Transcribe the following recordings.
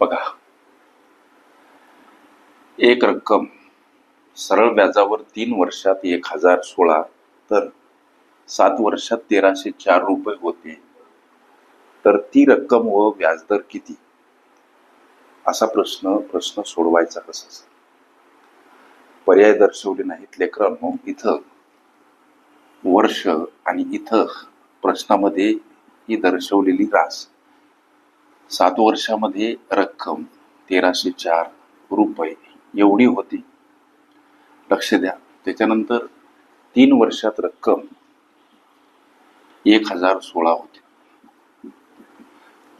बघा. एक रक्कम सरळ व्याजावर तीन वर्षात एक हजार सोळा तर सात वर्षात तेराशे चार रुपये होते. तर ती रक्कम व व्याजदर किती? असा प्रश्न प्रश्न सोडवायचा कसा? पर्याय दर्शवले नाहीत लेकरांनो. इथं वर्ष आणि इथं प्रश्नामध्ये ही दर्शवलेली रास. सात वर्षामध्ये रक्कम तेराशे चार रुपये एवढी होती. लक्ष द्या. त्याच्यानंतर तीन वर्षात रक्कम एक हजार सोळा होती.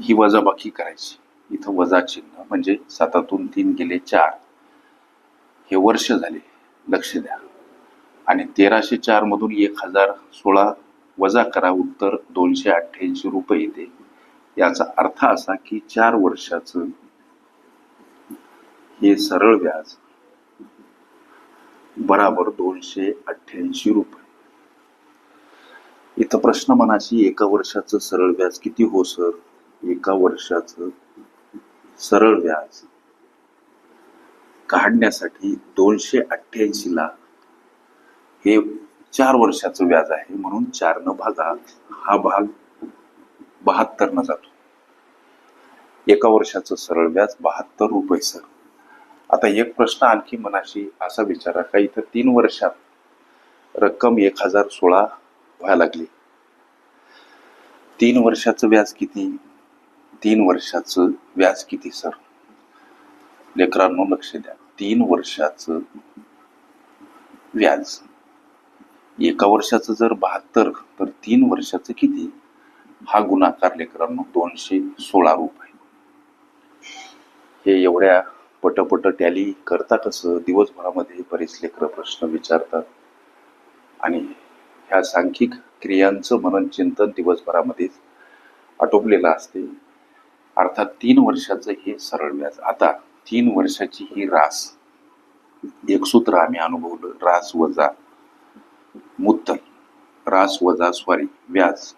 ही वजाबाकी करायची. इथं वजा चिन्ह म्हणजे सातातून तीन गेले चार. हे वर्ष झाले. लक्ष द्या. आणि तेराशे चार मधून एक हजार सोळा वजा करा. उत्तर दोनशे अठ्ठ्याऐंशी रुपये येते. याचा अर्थ असा की चार वर्षाचं हे सरळ व्याज बराबर दोनशे अठ्ठ्याऐंशी रुपये. इथं प्रश्न मनाशी एका वर्षाचं सरळ व्याज किती हो सर? एका वर्षाचं सरळ व्याज काढण्यासाठी दोनशे अठ्ठ्याऐंशी ला हे चार वर्षाचं व्याज आहे म्हणून चार न भागा हा भाग बहात्तर न जातो. एका वर्षाचं सरळ व्याज बहात्तर रुपये सर. आता एक प्रश्न आणखी मनाशी असा विचारा का इथं तीन वर्षात रक्कम एक हजार सोळा व्हायला लागली? तीन वर्षाचं व्याज किती? तीन वर्षाचं व्याज किती सर? लेकरांनो लक्ष द्या. तीन वर्षाचं व्याज. एका वर्षाचं जर बहात्तर तर तीन वर्षाचं किती? हा गुणाकार लेकरांनो दोनशे सोळा रुपये. हे एवढ्या पटपट टॅली करता कसं? दिवसभरामध्ये बरेच लेकर प्रश्न विचारतात. आणि ह्या सांख्यिक क्रियांचं मनन चिंतन दिवसभरामध्येच आटोपलेलं असते. अर्थात तीन वर्षाचं हे सरळ व्याज. आता तीन वर्षाची ही रास. एक सूत्र आम्ही अनुभवलं. रास वजा मुद्दल रास वजा सॉरी व्याज.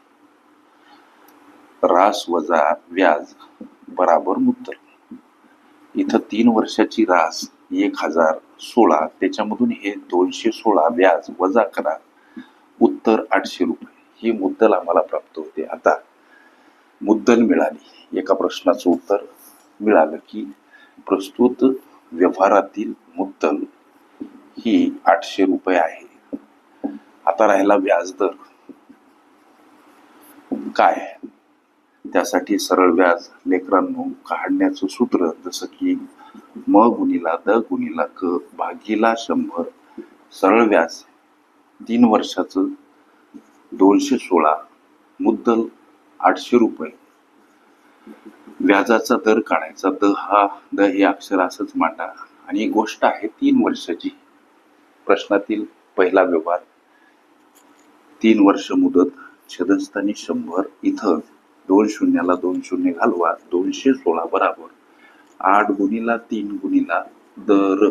रास वजा व्याज बराबर मुद्दल. इथं तीन वर्षाची रास एक हजार सोळा त्याच्यामधून हे दोनशे सोळा व्याज वजा करा. उत्तर आठशे रुपये. ही मुद्दल आम्हाला प्राप्त होते. आता मुद्दल मिळाली. एका प्रश्नाचं उत्तर मिळालं की प्रस्तुत व्यवहारातील मुद्दल ही आठशे रुपये आहे. आता राहिला व्याजदर काय? त्यासाठी सरळ व्याज लेकरांनो काढण्याचं सूत्र जसं की म गुणिला द गुणिला क भागीला शंभर सरळ व्याज तीन वर्षाचं दोनशे सोळा मुद्दल आठशे रुपये. व्याजाचा दर काढायचा द हा द हे अक्षर असंच मांडा. आणि ही गोष्ट आहे तीन वर्षाची. प्रश्नातील पहिला व्यवहार तीन वर्ष मुदत छदस्थानी शंभर इथं दोन शून्याला दोन शून्य घालवा दोनशे सोळा बराबर. आठ गुणीला तीन गुणीला दर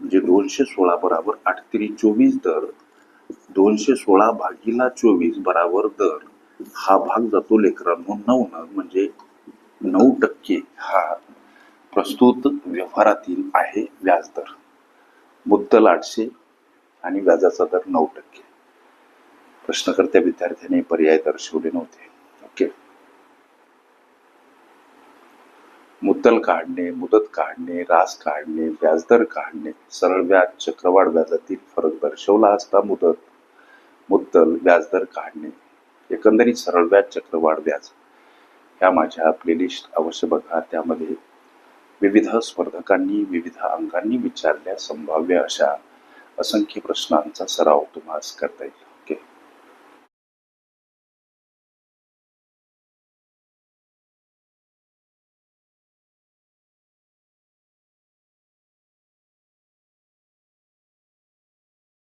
म्हणजे दोनशे सोळा बराबर आठ तरी चोवीस दर. दोनशे सोळा भागीला चोवीस बराबर दर. हा भाग जातो लेकरांनो नऊ न म्हणजे नऊ टक्के हा प्रस्तुत व्यवहारातील आहे व्याजदर मुद्दल आठशे आणि व्याजाचा दर नऊ टक्के. प्रश्नकर्त्या विद्यार्थ्याने पर्याय दर्शवले नव्हते. मुद्दल काढणे मुदत काढणे रास काढणे व्याजदर काढणे सरळ व्याज चक्रवाढ व्याजातील फरक दर्शवला असता मुदत मुद्दल व्याजदर काढणे एकंदरीत सरळ व्याज चक्रवाढ व्याज. ह्या माझ्या प्लेलिस्ट अवश्य बघा. त्यामध्ये विविध स्पर्धकांनी विविध अंगांनी विचारल्या संभाव्य अशा असंख्य प्रश्नांचा सराव तुम्हाला करता येईल.